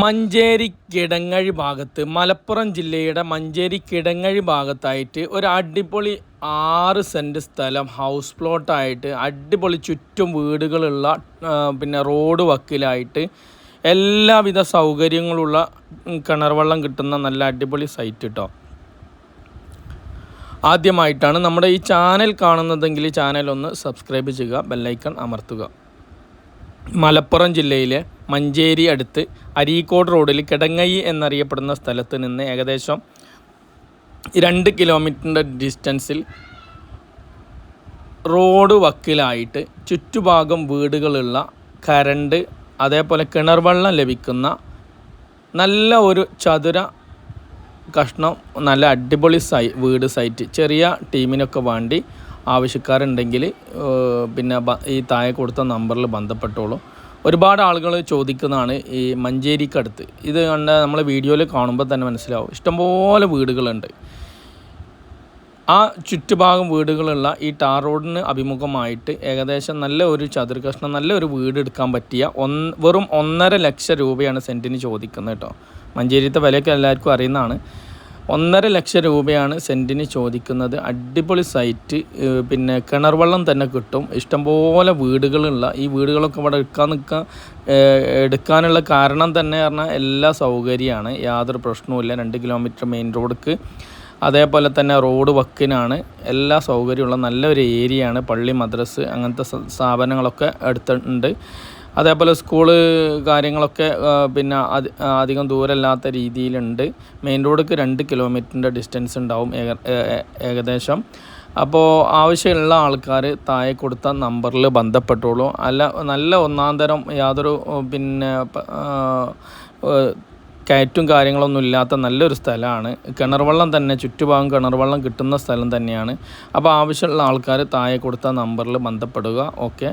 മഞ്ചേരി കിടങ്ങഴി ഭാഗത്ത് മലപ്പുറം ജില്ലയുടെ മഞ്ചേരി കിടങ്ങഴി ഭാഗത്തായിട്ട് ഒരു അടിപൊളി ആറ് സെന്റ് സ്ഥലം ഹൗസ് പ്ലോട്ടായിട്ട് അടിപൊളി ചുറ്റും വീടുകളുള്ള പിന്നെ റോഡ് വക്കിലായിട്ട് എല്ലാവിധ സൗകര്യങ്ങളുള്ള കിണർ വെള്ളം കിട്ടുന്ന നല്ല അടിപൊളി സൈറ്റ് കേട്ടോ ആദ്യമായിട്ടാണ് നമ്മുടെ ഈ ചാനൽ കാണുന്നതെങ്കിൽ ചാനൽ ഒന്ന് സബ്സ്ക്രൈബ് ചെയ്യുക ബെല്ലൈക്കൺ അമർത്തുക. മലപ്പുറം ജില്ലയിലെ മഞ്ചേരി അടുത്ത് അരീക്കോട് റോഡിൽ കിടങ്ങയി എന്നറിയപ്പെടുന്ന സ്ഥലത്ത് നിന്ന് ഏകദേശം രണ്ട് കിലോമീറ്ററിന്റെ ഡിസ്റ്റൻസിൽ റോഡ് വക്കിലായിട്ട് ചുറ്റുഭാഗം വീടുകളുള്ള കരണ്ട് അതേപോലെ കിണർ വെള്ളം ലഭിക്കുന്ന നല്ല ഒരു ചതുര കഷ്ണം നല്ല അടിപൊളി സൈ വീട് സൈറ്റ് ചെറിയ ടീമിനൊക്കെ വേണ്ടി ആവശ്യക്കാരുണ്ടെങ്കിൽ പിന്നെ ഈ താഴെ കൊടുത്ത നമ്പറിൽ ബന്ധപ്പെട്ടോളൂ. ഒരുപാട് ആളുകൾ ചോദിക്കുന്നതാണ് ഈ മഞ്ചേരിക്കടുത്ത്. ഇത് കണ്ട നമ്മൾ വീഡിയോയിൽ കാണുമ്പോൾ തന്നെ മനസ്സിലാവും. ഇഷ്ടംപോലെ വീടുകളുണ്ട്. ആ ചുറ്റുഭാഗം വീടുകളുള്ള ഈ ടാർ റോഡിന് അഭിമുഖമായിട്ട് ഏകദേശം നല്ല ഒരു ചതുർകഷ്ണം നല്ല ഒരു വീട് എടുക്കാൻ പറ്റിയ ഒന്ന് വെറും ഒന്നര ലക്ഷം രൂപയാണ് സെന്റിന് ചോദിക്കുന്നത് കേട്ടോ. മഞ്ചേരിത്തെ വിലയൊക്കെ എല്ലാവർക്കും അറിയുന്നതാണ്. ഒന്നര ലക്ഷം രൂപയാണ് സെന്റിന് ചോദിക്കുന്നത്. അടിപൊളി സൈറ്റ് പിന്നെ കിണർ വെള്ളം തന്നെ കിട്ടും. ഇഷ്ടംപോലെ വീടുകളുള്ള ഈ വീടുകളൊക്കെ ഇവിടെ എടുക്കാൻ നിൽക്കാൻ എടുക്കാനുള്ള കാരണം തന്നെ പറഞ്ഞാൽ എല്ലാ സൗകര്യമാണ്. യാതൊരു പ്രശ്നവുമില്ല രണ്ട് കിലോമീറ്റർ മെയിൻ റോഡ്ക്ക് അതേപോലെ തന്നെ റോഡ് വക്കിനാണ്. എല്ലാ സൗകര്യമുള്ള നല്ലൊരു ഏരിയയാണ് പള്ളി മദ്രസ് അങ്ങനത്തെ സ്ഥാപനങ്ങളൊക്കെ അടുത്തുണ്ട്. അതേപോലെ സ്കൂൾ കാര്യങ്ങളൊക്കെ പിന്നെ അധികം ദൂരമില്ലാത്ത രീതിയിലുണ്ട്. മെയിൻ റോഡ്ക്ക് രണ്ട് കിലോമീറ്ററിന്റെ ഡിസ്റ്റൻസ് ഉണ്ടാവും ഏകദേശം. അപ്പോൾ ആവശ്യമുള്ള ആൾക്കാർ താഴെ കൊടുത്ത നമ്പറിൽ ബന്ധപ്പെട്ടോളൂ. അല്ല നല്ല ഒന്നാം തരം യാതൊരു പിന്നെ കയറ്റും കാര്യങ്ങളൊന്നും ഇല്ലാത്ത നല്ലൊരു സ്ഥലമാണ്. കിണർ വെള്ളം തന്നെ ചുറ്റുഭാഗം കിണർ വെള്ളം കിട്ടുന്ന സ്ഥലം തന്നെയാണ്. അപ്പോൾ ആവശ്യമുള്ള ആൾക്കാർ താഴെ കൊടുത്ത നമ്പറിൽ ബന്ധപ്പെടുക ഓക്കെ?